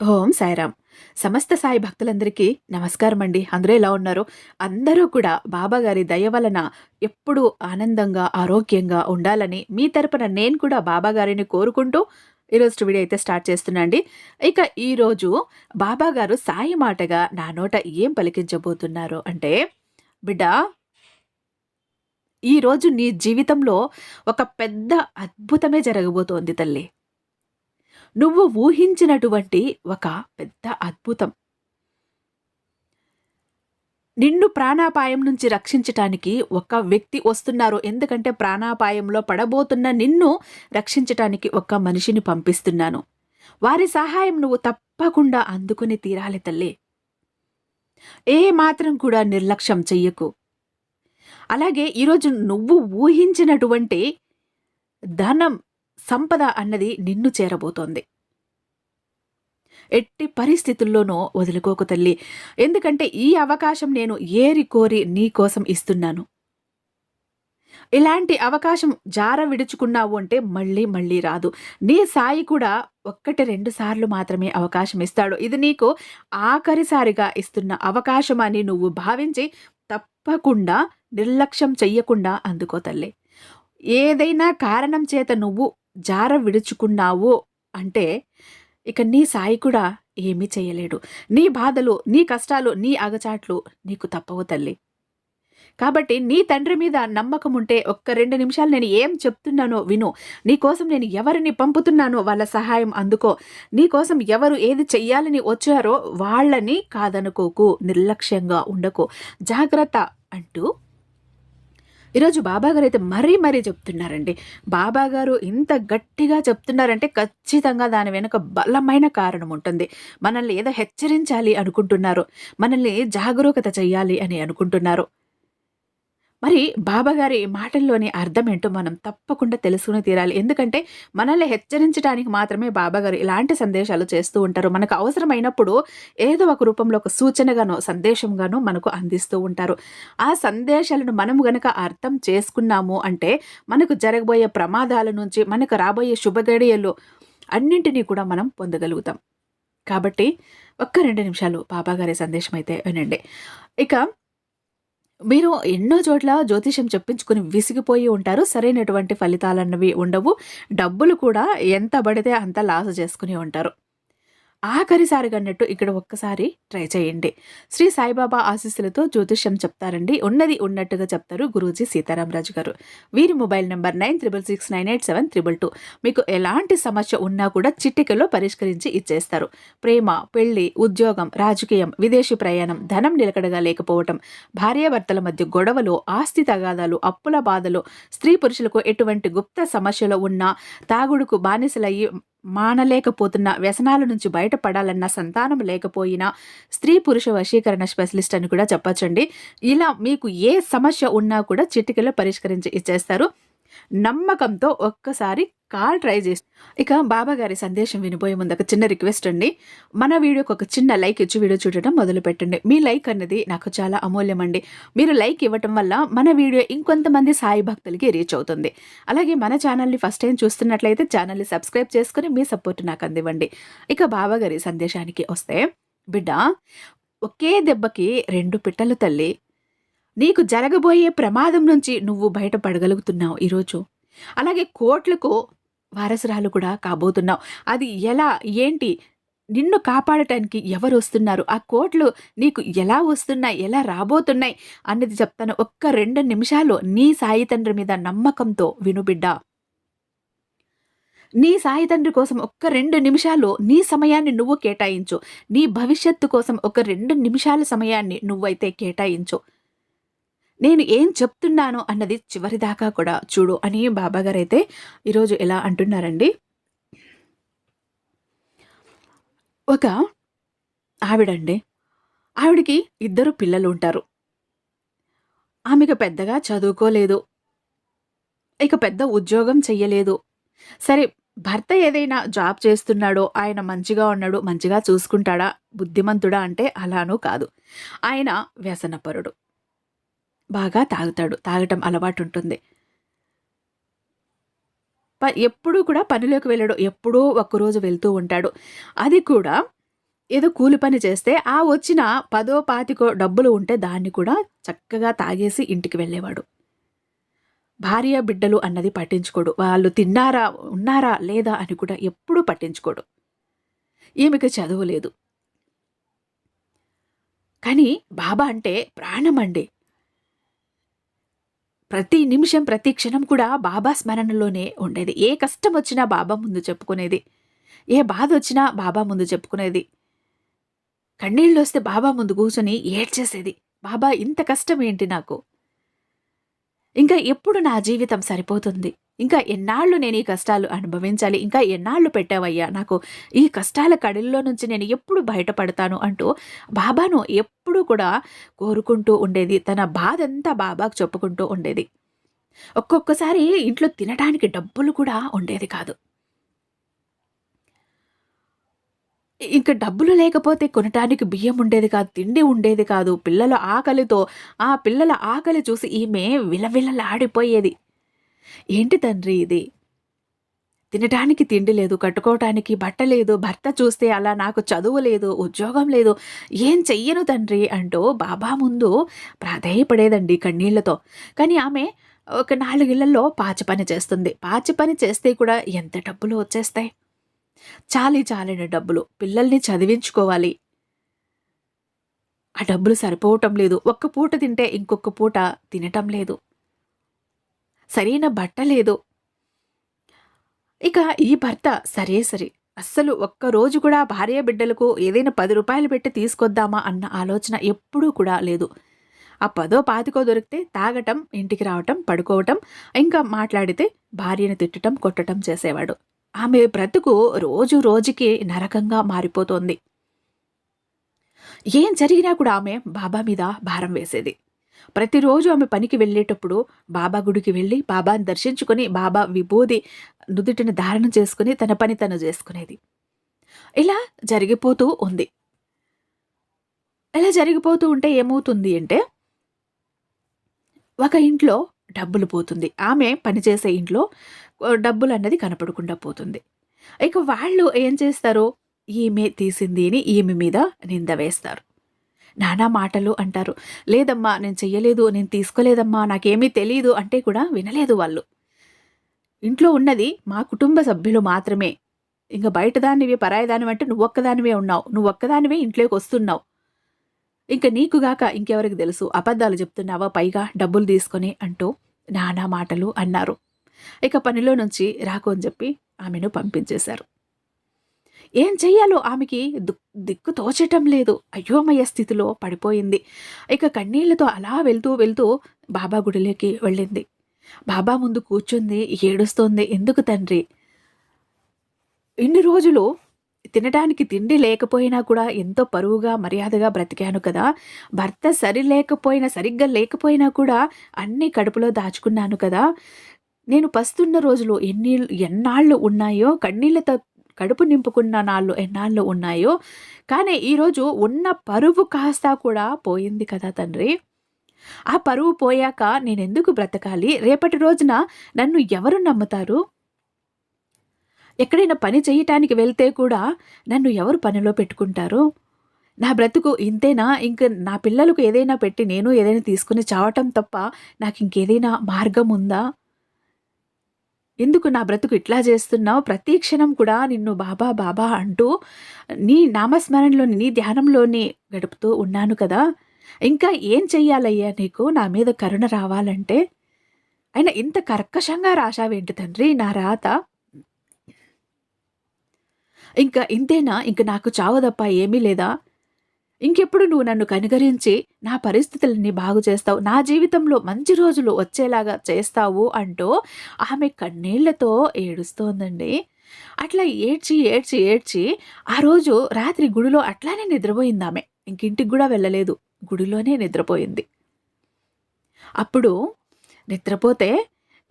ఓం సాయిరామ్. సమస్త సాయి భక్తులందరికీ నమస్కారం అండి అందరూ ఎలా ఉన్నారు? అందరూ కూడా బాబాగారి దయ వలన ఎప్పుడూ ఆనందంగా ఆరోగ్యంగా ఉండాలని మీ తరపున నేను కూడా బాబాగారిని కోరుకుంటూ ఈరోజు వీడియో అయితే స్టార్ట్ చేస్తున్నా అండి. ఇక ఈరోజు బాబాగారు సాయి మాటగా నా నోట ఏం పలికించబోతున్నారు అంటే బిడ్డ ఈరోజు నీ జీవితంలో ఒక పెద్ద అద్భుతమే జరగబోతోంది తల్లి. నువ్వు ఊహించినటువంటి ఒక పెద్ద అద్భుతం. నిన్ను ప్రాణాపాయం నుంచి రక్షించటానికి ఒక వ్యక్తి వస్తున్నారు. ఎందుకంటే ప్రాణాపాయంలో పడబోతున్న నిన్ను రక్షించటానికి ఒక మనిషిని పంపిస్తున్నాను. వారి సహాయం నువ్వు తప్పకుండా అందుకుని తీరాలి తల్లి. ఏ మాత్రం కూడా నిర్లక్ష్యం చెయ్యకు. అలాగే ఈరోజు నువ్వు ఊహించినటువంటి ధనం సంపద అన్నది నిన్ను చేరబోతోంది. ఎట్టి పరిస్థితుల్లోనూ వదులుకోకు తల్లి. ఎందుకంటే ఈ అవకాశం నేను ఏరి కోరి నీ కోసం ఇస్తున్నాను. ఇలాంటి అవకాశం జార విడుచుకున్నావు అంటే మళ్ళీ మళ్ళీ రాదు. నీ సాయి కూడా ఒక్కటి రెండు సార్లు మాత్రమే అవకాశం ఇస్తాడు. ఇది నీకు ఆఖరిసారిగా ఇస్తున్న అవకాశం అని నువ్వు భావించి తప్పకుండా నిర్లక్ష్యం చెయ్యకుండా అందుకో తల్లి. ఏదైనా కారణం చేత నువ్వు జార విడుచుకున్నావు అంటే ఇక నీ సాయి కూడా ఏమీ చేయలేడు. నీ బాధలు నీ కష్టాలు నీ అగచాట్లు నీకు తప్పవు తల్లి. కాబట్టి నీ తండ్రి మీద నమ్మకం ఉంటే ఒక్క రెండు నిమిషాలు నేను ఏం చెప్తున్నానో విను. నీకోసం నేను ఎవరిని పంపుతున్నానో వాళ్ళ సహాయం అందుకో. నీకోసం ఎవరు ఏది చెయ్యాలని వచ్చారో వాళ్ళని కాదనుకోకు నిర్లక్ష్యంగా ఉండకు. జాగ్రత్త అంటూ ఈరోజు బాబాగారు అయితే మరీ మరీ చెప్తున్నారండి. బాబాగారు ఇంత గట్టిగా చెప్తున్నారంటే ఖచ్చితంగా దాని వెనుక బలమైన కారణం ఉంటుంది. మనల్ని ఏదో హెచ్చరించాలి అనుకుంటున్నారు. మనల్ని జాగరూకత చెయ్యాలి అని అనుకుంటున్నారు. మరి బాబాగారి మాటల్లోని అర్థం ఏంటో మనం తప్పకుండా తెలుసుకుని తీరాలి. ఎందుకంటే మనల్ని హెచ్చరించడానికి మాత్రమే బాబాగారు ఇలాంటి సందేశాలు చేస్తూ ఉంటారు. మనకు అవసరమైనప్పుడు ఏదో ఒక రూపంలో ఒక సూచనగానో సందేశంగానో మనకు అందిస్తూ ఉంటారు. ఆ సందేశాలను మనం గనక అర్థం చేసుకున్నాము అంటే మనకు జరగబోయే ప్రమాదాల నుంచి మనకు రాబోయే శుభగడియలు అన్నింటినీ కూడా మనం పొందగలుగుతాం. కాబట్టి ఒక్క రెండు నిమిషాలు బాబాగారి సందేశం అయితే వినండి. ఇక మీరు ఎన్నో చోట్ల జ్యోతిషం చెప్పించుకుని విసిగిపోయి ఉంటారు. సరైనటువంటి ఫలితాలన్నవి ఉండవు. డబ్బులు కూడా ఎంత పడితే అంత లాస్ చేసుకుని ఉంటారు. ఆఖరిసారి అన్నట్టు ఇక్కడ ఒక్కసారి ట్రై చేయండి. శ్రీ సాయిబాబా ఆశీస్సులతో జ్యోతిష్యం చెప్తారండి. ఉన్నది ఉన్నట్టుగా చెప్తారు గురూజీ సీతారామరాజు గారు. వీరి mobile number nine triple six nine eight seven triple two. మీకు ఎలాంటి సమస్య ఉన్నా కూడా చిట్టికలో పరిష్కరించి ఇచ్చేస్తారు. ప్రేమ పెళ్ళి ఉద్యోగం రాజకీయం విదేశీ ప్రయాణం ధనం నిలకడగా లేకపోవటం భార్యాభర్తల మధ్య గొడవలు ఆస్తి తగాదాలు అప్పుల బాధలు స్త్రీ పురుషులకు ఎటువంటి గుప్త సమస్యలు ఉన్నా తాగుడుకు బానిసలయ్యి మానలేకపోతున్న వ్యసనాల నుంచి బయటపడాలన్న సంతానం లేకపోయినా స్త్రీ పురుష వశీకరణ స్పెషలిస్ట్ అని కూడా చెప్పచ్చండి. ఇలా మీకు ఏ సమస్య ఉన్నా కూడా చిటికలో పరిష్కరించి ఇచ్చేస్తారు. నమ్మకంతో ఒక్కసారి కాల్ ట్రై చేసి ఇక బాబా గారి సందేశం వినిపోయే ముందు ఒక చిన్న రిక్వెస్ట్ అండి. మన వీడియోకి ఒక చిన్న లైక్ ఇచ్చి వీడియో చూడటం మొదలు పెట్టండి. మీ లైక్ అన్నది నాకు చాలా అమూల్యం అండి. మీరు లైక్ ఇవ్వటం వల్ల మన వీడియో ఇంకొంతమంది సాయి భక్తులకి రీచ్ అవుతుంది. అలాగే మన ఛానల్ని ఫస్ట్ టైం చూస్తున్నట్లయితే ఛానల్ని సబ్స్క్రైబ్ చేసుకుని మీ సపోర్ట్ నాకు అందివ్వండి. ఇక బాబా గారి సందేశానికి వస్తే బిడ్డ ఒకే దెబ్బకి రెండు పిట్టలు తల్లి. నీకు జరగబోయే ప్రమాదం నుంచి నువ్వు బయటపడగలుగుతున్నావు ఈరోజు. అలాగే కోట్లకు వారసురాలు కూడా కాబోతున్నావు. అది ఎలా ఏంటి? నిన్ను కాపాడటానికి ఎవరు వస్తున్నారు? ఆ కోట్లు నీకు ఎలా వస్తున్నాయి? ఎలా రాబోతున్నాయి? అన్నది చెప్తాను ఒక్క రెండు నిమిషాలు నీ సాయి తండ్రి మీద నమ్మకంతో వినుబిడ్డా నీ సాయి తండ్రి కోసం ఒక్క రెండు నిమిషాలు నీ సమయాన్ని నువ్వు కేటాయించు. నీ భవిష్యత్తు కోసం ఒక రెండు నిమిషాల సమయాన్ని నువ్వైతే కేటాయించు. నేను ఏం చెప్తున్నాను అన్నది చివరిదాకా కూడా చూడు అని బాబాగారు అయితే ఈరోజు ఎలా అంటున్నారండి? ఒక ఆవిడండి. ఆవిడికి ఇద్దరు పిల్లలు ఉంటారు ఆమెకు పెద్దగా చదువుకోలేదు. ఇక పెద్ద ఉద్యోగం చెయ్యలేదు. సరే భర్త ఏదైనా జాబ్ చేస్తున్నాడో ఆయన మంచిగా ఉన్నాడు మంచిగా చూసుకుంటాడా బుద్ధిమంతుడా అంటే అలానూ కాదు. ఆయన వ్యసనపరుడు. బాగా తాగుతాడు. తాగటం అలవాటు ఉంటుంది ప ఎప్పుడూ కూడా పనిలోకి వెళ్ళడు. ఎప్పుడో ఒక్కరోజు వెళ్తూ ఉంటాడు. అది కూడా ఏదో కూలి పని చేస్తే ఆ వచ్చిన పదో పాతికో డబ్బులు ఉంటే దాన్ని కూడా చక్కగా తాగేసి ఇంటికి వెళ్ళేవాడు. భార్య బిడ్డలు అన్నది పట్టించుకోడు. వాళ్ళు తిన్నారా ఉన్నారా లేదా అని కూడా ఎప్పుడూ పట్టించుకోడు. ఈమెకి చదువు లేదు. కానీ బాబా అంటే ప్రాణమండి. ప్రతి నిమిషం ప్రతి క్షణం కూడా బాబా స్మరణలోనే ఉండేది. ఏ కష్టం వచ్చినా బాబా ముందు చెప్పుకునేది. ఏ బాధ వచ్చినా బాబా ముందు చెప్పుకునేది. కన్నీళ్ళు వస్తే బాబా ముందు కూర్చొని ఏడ్చేసేది. బాబా ఇంత కష్టం ఏంటి నాకు? ఇంకా ఎప్పుడు నా జీవితం సరిపోతుంది? ఇంకా ఎన్నాళ్ళు నేను ఈ కష్టాలు అనుభవించాలి? ఇంకా ఎన్నాళ్ళు పెట్టావయ్యా? నాకు ఈ కష్టాల కడిల్లో నుంచి నేను ఎప్పుడు బయటపడతాను అంటూ బాబాను ఎప్పుడూ కూడా కోరుకుంటూ ఉండేది. తన బాధంతా బాబాకు చెప్పుకుంటూ ఉండేది. ఒక్కొక్కసారి ఇంట్లో తినడానికి డబ్బులు కూడా ఉండేది కాదు. ఇంకా డబ్బులు లేకపోతే కొనటానికి బియ్యం ఉండేది కాదు తిండి ఉండేది కాదు. పిల్లల ఆకలితో ఆ పిల్లల ఆకలి చూసి ఈమె విలవిలలాడిపోయేది. ఏంటి తండ్రి ఇది? తినటానికి తిండి లేదు కట్టుకోవటానికి బట్ట లేదు భర్త చూస్తే అలా నాకు చదువు లేదు ఉద్యోగం లేదు. ఏం చెయ్యను తండ్రి? అంటూ బాబా ముందు ప్రాధేయపడేదండి కన్నీళ్ళతో. కానీ ఆమె ఒక నాలుగిళ్ళలో పాచి పని చేస్తుంది. పాచి పని చేస్తే కూడా ఎంత డబ్బులు వచ్చేస్తాయి? చాలి చాలిన డబ్బులు. పిల్లల్ని చదివించుకోవాలి. ఆ డబ్బులు సరిపోవటం లేదు. ఒక్క పూట తింటే ఇంకొక పూట తినటం లేదు. సరైన బట్ట లేదు. ఇక ఈ భర్త సరే సరే. అస్సలు ఒక్కరోజు కూడా భార్య బిడ్డలకు ఏదైనా పది రూపాయలు పెట్టి తీసుకొద్దామా అన్న ఆలోచన ఎప్పుడూ కూడా లేదు. ఆ పదో పాతికో దొరికితే తాగటం ఇంటికి రావటం పడుకోవటం ఇంకా మాట్లాడితే భార్యను తిట్టటం కొట్టటం చేసేవాడు. ఆమె బ్రతుకు రోజు రోజుకి నరకంగా మారిపోతోంది. ఏం జరిగినా కూడా ఆమె బాబా మీద భారం వేసేది. ప్రతిరోజు ఆమె పనికి వెళ్ళేటప్పుడు బాబా గుడికి వెళ్ళి బాబాని దర్శించుకొని బాబా విభూది నుదుటిని ధారణ చేసుకుని తన పని తను చేసుకునేది. ఇలా జరిగిపోతూ ఉంది. ఇలా జరిగిపోతూ ఉంటే ఏమవుతుంది అంటే ఒక ఇంట్లో డబ్బులు పోతుంది. ఆమె పనిచేసే ఇంట్లో డబ్బులు అన్నది కనపడకుండా పోతుంది. ఇక వాళ్ళు ఏం చేస్తారు? ఈమె తీసింది అని ఈమె మీద నింద వేస్తారు. నానా మాటలు అంటారు. లేదమ్మా నేను చెయ్యలేదు నేను తీసుకోలేదమ్మా నాకేమీ తెలియదు అంటే కూడా వినలేదు వాళ్ళు. ఇంట్లో ఉన్నది మా కుటుంబ సభ్యులు మాత్రమే. ఇంకా బయట దానివి పరాయదానివి అంటే నువ్వు ఒక్కదానివే ఉన్నావు. నువ్వు ఒక్కదానివే ఇంట్లోకి వస్తున్నావు. ఇంకా నీకుగాక ఇంకెవరికి తెలుసు? అబద్ధాలు చెప్తున్నావా? పైగా డబ్బులు తీసుకొని అంటూ నానా మాటలు అన్నారు. ఇక పనిలో నుంచి రాకు అని చెప్పి ఆమెను పంపించేశారు. ఏం చెయ్యాలో ఆమెకి దిక్కు తోచటం లేదు. అయోమయ స్థితిలో పడిపోయింది. ఇక కన్నీళ్ళతో అలా వెళ్తూ వెళ్తూ బాబా గుడిలోకి వెళ్ళింది. బాబా ముందు కూర్చుంది ఏడుస్తోంది ఎందుకు తండ్రి? ఇన్ని రోజులు తినడానికి తిండి లేకపోయినా కూడా ఎంతో పరువుగా మర్యాదగా బ్రతికాను కదా. భర్త సరి లేకపోయినా సరిగ్గా లేకపోయినా కూడా అన్నీ కడుపులో దాచుకున్నాను కదా. నేను పస్తున్న రోజులు ఎన్ని ఎన్నాళ్ళు ఉన్నాయో కన్నీళ్ళతో కడుపు నింపుకున్న నాళ్ళు ఎన్నాళ్ళు ఉన్నాయో కానీ ఈరోజు ఉన్న పరువు కాస్త కూడా పోయింది కదా తండ్రి. ఆ పరువు పోయాక నేనెందుకు బ్రతకాలి? రేపటి రోజున నన్ను ఎవరు నమ్ముతారు? ఎక్కడైనా పని చేయటానికి వెళ్తే కూడా నన్ను ఎవరు పనిలో పెట్టుకుంటారు? నా బ్రతుకు ఇంతేనా? ఇంక నా పిల్లలకు ఏదైనా పెట్టి నేను ఏదైనా తీసుకుని చావటం తప్ప నాకు ఇంకేదైనా మార్గం ఉందా? ఎందుకు నా బ్రతుకు ఇట్లా చేస్తున్నావు? ప్రతి క్షణం కూడా నిన్ను బాబా బాబా అంటూ నీ నామస్మరణలోని నీ ధ్యానంలోని గడుపుతూ ఉన్నాను కదా. ఇంకా ఏం చెయ్యాలయ్యా నీకు? నా మీద కరుణ రావాలంటే? అయినా ఇంత కర్కశంగా రాశావేంటి తండ్రి? నా రాత? ఇంకా ఇంతేనా? ఇంక నాకు చావదప్ప ఏమీ లేదా? ఇంకెప్పుడు నువ్వు నన్ను కనుగరించి నా పరిస్థితులన్నీ బాగు చేస్తావు? నా జీవితంలో మంచి రోజులు వచ్చేలాగా చేస్తావు అంటూ ఆమె కన్నీళ్ళతో ఏడుస్తోందండి. అట్లా ఏడ్చి ఏడ్చి ఏడ్చి ఆ రోజు రాత్రి గుడిలో అట్లానే నిద్రపోయింది ఆమె. ఇంకింటికి కూడా వెళ్ళలేదు. గుడిలోనే నిద్రపోయింది. అప్పుడు నిద్రపోతే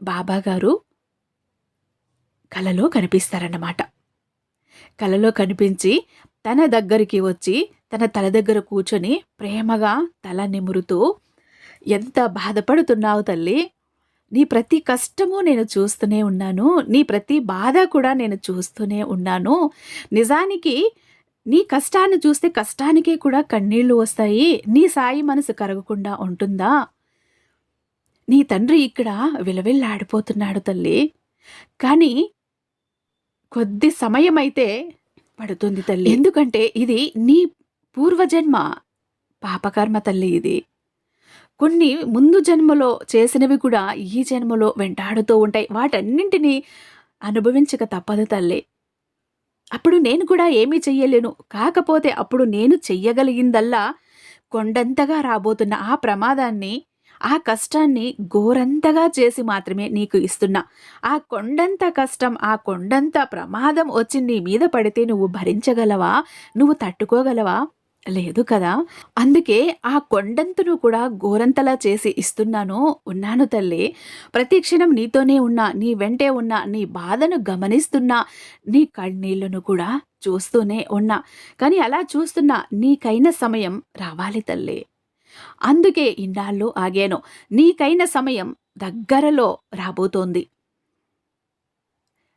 బాబాగారు కలలో కనిపిస్తారన్నమాట. కలలో కనిపించి తన దగ్గరికి వచ్చి తన తల దగ్గర కూర్చొని ప్రేమగా తల నిమురుతూ ఎంత బాధపడుతున్నావు తల్లి? నీ ప్రతి కష్టము నేను చూస్తూనే ఉన్నాను. నీ ప్రతి బాధ కూడా నేను చూస్తూనే ఉన్నాను. నిజానికి నీ కష్టాన్ని చూస్తే కష్టానికే కూడా కన్నీళ్ళు వస్తాయి. నీ సాయి మనసు కరగకుండా ఉంటుందా? నీ తండ్రి ఇక్కడ విలవిల్లాడిపోతున్నాడు తల్లి. కానీ కొద్ది సమయం అయితే పడుతుంది తల్లి. ఎందుకంటే ఇది నీ పూర్వజన్మ పాపకర్మ తల్లి ఇది. కొన్ని ముందు జన్మలో చేసినవి కూడా ఈ జన్మలో వెంటాడుతూ ఉంటాయి. వాటన్నింటినీ అనుభవించక తప్పదు తల్లి. అప్పుడు నేను కూడా ఏమీ చెయ్యలేను. కాకపోతే అప్పుడు నేను చెయ్యగలిగిందల్లా కొండంతగా రాబోతున్న ఆ ప్రమాదాన్ని ఆ కష్టాన్ని ఘోరంతగా చేసి మాత్రమే నీకు ఇస్తున్నా. ఆ కొండంత కష్టం ఆ కొండంత ప్రమాదం వచ్చి నీ మీద పడితే నువ్వు భరించగలవా? నువ్వు తట్టుకోగలవా? లేదు కదా. అందుకే ఆ కొండంతును కూడా గోరంతలా చేసి ఇస్తున్నాను. ఉన్నాను తల్లి. ప్రతి క్షణం నీతోనే ఉన్నా నీ వెంటే ఉన్నా నీ బాధను గమనిస్తున్నా నీ కన్నీళ్ళను కూడా చూస్తూనే ఉన్నా. కానీ అలా చూస్తున్నా నీకైన సమయం రావాలి తల్లి. అందుకే ఇన్నాళ్ళు ఆగాను. నీకైన సమయం దగ్గరలో రాబోతోంది.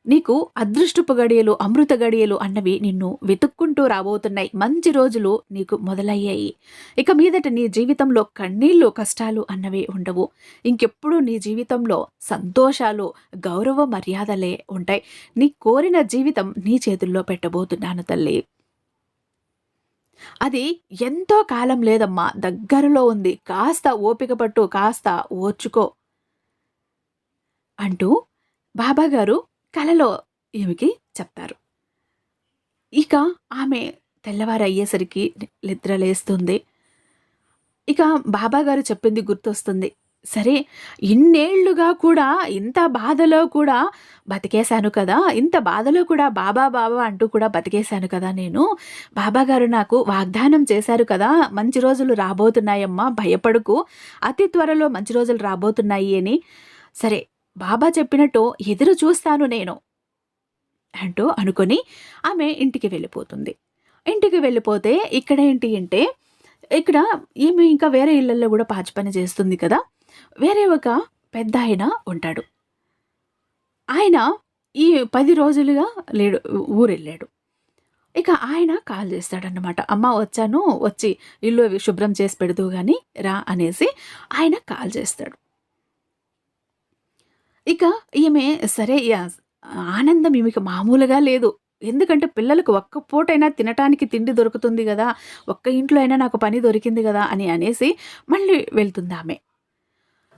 నీకు అదృష్టపు గడియలు అమృత గడియలు అన్నవి నిన్ను వెతుక్కుంటూ రాబోతున్నాయి. మంచి రోజులు నీకు మొదలయ్యాయి. ఇక మీదట నీ జీవితంలో కన్నీళ్ళు కష్టాలు అన్నవి ఉండవు. ఇంకెప్పుడు నీ జీవితంలో సంతోషాలు గౌరవ మర్యాదలే ఉంటాయి. నీ కోరిన జీవితం నీ చేతుల్లో పెట్టబోతున్నాను తల్లి. అది ఎంతో కాలం లేదమ్మా. దగ్గరలో ఉంది. కాస్త ఓపిక పట్టు కాస్త ఓర్చుకో. అంటూ బాబాగారు కలలో ఈమెకి చెప్తారు. ఇక ఆమె తెల్లవారు అయ్యేసరికి నిద్రలేస్తుంది. ఇక బాబాగారు చెప్పింది గుర్తొస్తుంది. సరే ఇన్నేళ్ళుగా కూడా ఇంత బాధలో కూడా బతికేశాను కదా ఇంత బాధలో కూడా బాబా బాబా అంటూ కూడా బతికేశాను కదా నేను. బాబాగారు నాకు వాగ్దానం చేశారు కదా మంచి రోజులు రాబోతున్నాయమ్మా భయపడుకు అతి త్వరలో మంచి రోజులు రాబోతున్నాయి అని. సరే బాబా చెప్పినట్టు ఎదురు చూస్తాను నేను అంటూ అనుకొని ఆమె ఇంటికి వెళ్ళిపోతుంది. ఇంటికి వెళ్ళిపోతే ఇక్కడ ఏంటి అంటే ఇక్కడ ఈమె ఇంకా వేరే ఇళ్ళలో కూడా పాచి పని చేస్తుంది కదా. వేరే ఒక పెద్ద ఆయన ఉంటాడు. ఆయన ఈ పది రోజులుగా లేడు ఊరెళ్ళాడు. ఇక ఆయన కాల్ చేస్తాడన్నమాట. అమ్మ వచ్చాను వచ్చి ఇల్లు శుభ్రం చేసి పెడదు కానీ రా అనేసి ఆయన కాల్ చేస్తాడు. ఇక ఈమె సరే ఆనందం ఈమెకి మామూలుగా లేదు. ఎందుకంటే పిల్లలకు ఒక్క పూటైనా తినటానికి తిండి దొరుకుతుంది కదా. ఒక్క ఇంట్లో అయినా నాకు పని దొరికింది కదా అని అనేసి మళ్ళీ వెళ్తుంది ఆమె.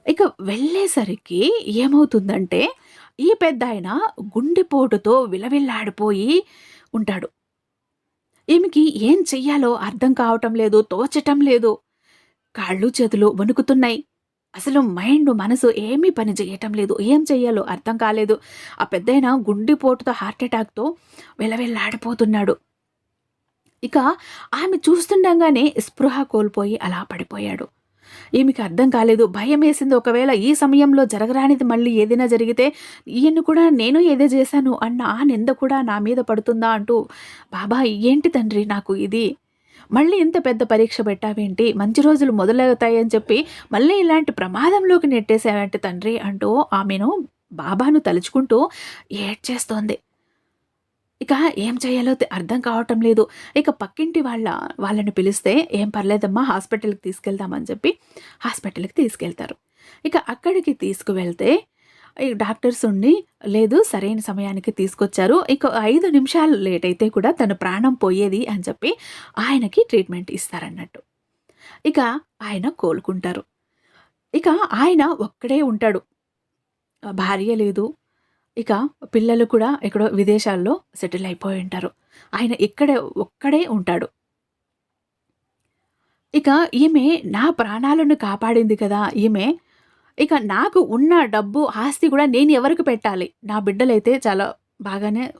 ఇక వెళ్ళేసరికి ఏమవుతుందంటే ఈ పెద్ద ఆయన గుండెపోటుతో విలవిల్లాడిపోయి ఉంటాడు. ఈమెకి ఏం చెయ్యాలో అర్థం కావటం లేదు తోచటం లేదు. కాళ్ళు చేతులు వణుకుతున్నాయి. అసలు మైండ్ మనసు ఏమీ పని చేయటం లేదు. ఏం చెయ్యాలో అర్థం కాలేదు. ఆ పెద్దయిన గుండెపోటుతో హార్ట్ అటాక్తో విలవిల్లాడిపోతున్నాడు. ఇక ఆమె చూస్తుండగానే స్పృహ కోల్పోయి అలా పడిపోయాడు. ఈమెకి అర్థం కాలేదు. భయం వేసింది. ఒకవేళ ఈ సమయంలో జరగరానిది మళ్ళీ ఏదైనా జరిగితే ఈయన్ను కూడా నేను ఏదే చేశాను అన్న ఆ నింద కూడా నా మీద పడుతుందా అంటూ బాబా ఏంటి తండ్రి నాకు ఇది? మళ్ళీ ఇంత పెద్ద పరీక్ష పెట్టావేంటి? మంచి రోజులు మొదలవుతాయని చెప్పి మళ్ళీ ఇలాంటి ప్రమాదంలోకి నెట్టేసావేంటి తండ్రి? అంటూ ఆమెను బాబాను తలుచుకుంటూ ఏడ్చేస్తోంది. ఇక ఏం చేయాలో అర్థం కావటం లేదు. ఇక పక్కింటి వాళ్ళ వాళ్ళని పిలిస్తే ఏం పర్లేదమ్మా హాస్పిటల్కి తీసుకెళ్దామని చెప్పి హాస్పిటల్కి తీసుకెళ్తారు. ఇక అక్కడికి తీసుకువెళ్తే డాక్టర్స్ ఉండి లేదు సరైన సమయానికి తీసుకొచ్చారు. ఇక ఐదు నిమిషాలు లేట్ అయితే కూడా తన ప్రాణం పోయేది అని చెప్పి ఆయనకి ట్రీట్మెంట్ ఇస్తారన్నట్టు. ఇక ఆయన కోలుకుంటారు. ఇక ఆయన ఒక్కడే ఉంటాడు. భార్య లేదు ఇక పిల్లలు కూడా ఎక్కడో విదేశాల్లో సెటిల్ అయిపోయి ఉంటారు. ఆయన ఇక్కడే ఒక్కడే ఉంటాడు. ఇక ఈమె నా ప్రాణాలను కాపాడింది కదా ఈమె. ఇక నాకు ఉన్న డబ్బు ఆస్తి కూడా నేను ఎవరికి పెట్టాలి? నా బిడ్డలైతే చాలా బాగానే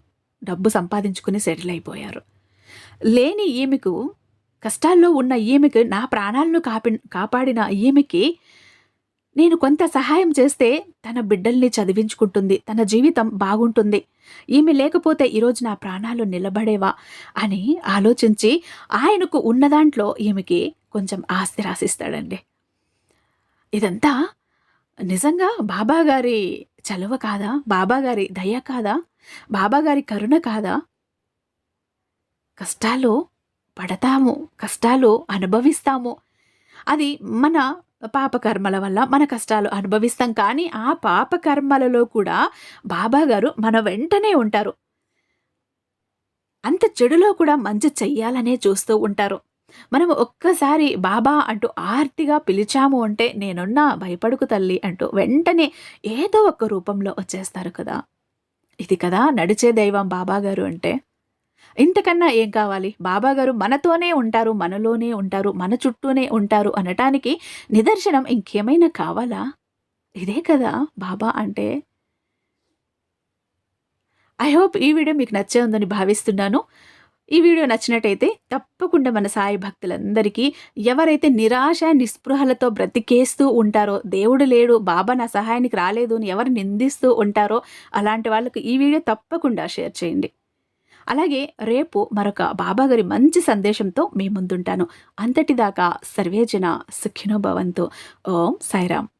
డబ్బు సంపాదించుకుని సెటిల్ అయిపోయారు. లేని ఈమెకు కష్టాల్లో ఉన్న ఈమెకు నా ప్రాణాలను కాపి కాపాడిన ఈమెకి నేను కొంత సహాయం చేస్తే తన బిడ్డల్ని చదివించుకుంటుంది తన జీవితం బాగుంటుంది. ఈమె లేకపోతే ఈరోజు నా ప్రాణాలు నిలబడేవా అని ఆలోచించి ఆయనకు ఉన్న దాంట్లో ఈమెకి కొంచెం ఆస్తి రాసిస్తాడండి. ఇదంతా నిజంగా బాబాగారి చలువ కాదా? బాబాగారి దయ కాదా? బాబాగారి కరుణ కాదా? కష్టాలు పడతాము కష్టాలు అనుభవిస్తాము. అది మన పాపకర్మల వల్ల మన కష్టాలు అనుభవిస్తాం. కానీ ఆ పాపకర్మలలో కూడా బాబా గారు మన వెంటనే ఉంటారు. అంత చెడులో కూడా మంచి చెయ్యాలనే చూస్తూ ఉంటారు. మనం ఒక్కసారి బాబా అంటూ ఆర్తిగా పిలిచాము అంటే నేనున్నా భయపడుకు తల్లి అంటూ వెంటనే ఏదో ఒక రూపంలో వచ్చేస్తారు కదా. ఇది కదా నడిచే దైవం బాబా గారు అంటే. ఇంతకన్నా ఏం కావాలి? బాబాగారు మనతోనే ఉంటారు మనలోనే ఉంటారు మన చుట్టూనే ఉంటారు అనటానికి నిదర్శనం ఇంకేమైనా కావాలా? ఇదే కదా బాబా అంటే. ఐ హోప్ ఈ వీడియో మీకు నచ్చే ఉందని భావిస్తున్నాను. ఈ వీడియో నచ్చినట్టయితే తప్పకుండా మన సాయి భక్తులందరికీ ఎవరైతే నిరాశ నిస్పృహలతో బ్రతికేస్తూ ఉంటారో దేవుడు లేడు బాబా నా సహాయానికి రాలేదు అని ఎవరు నిందిస్తూ ఉంటారో అలాంటి వాళ్ళకు ఈ వీడియో తప్పకుండా షేర్ చేయండి. అలాగే రేపు మరొక బాబాగారి మంచి సందేశంతో మీ ముందుంటాను. అంతటిదాకా సర్వేజన సుఖినోభవంతో ఓం సాయిరామ్.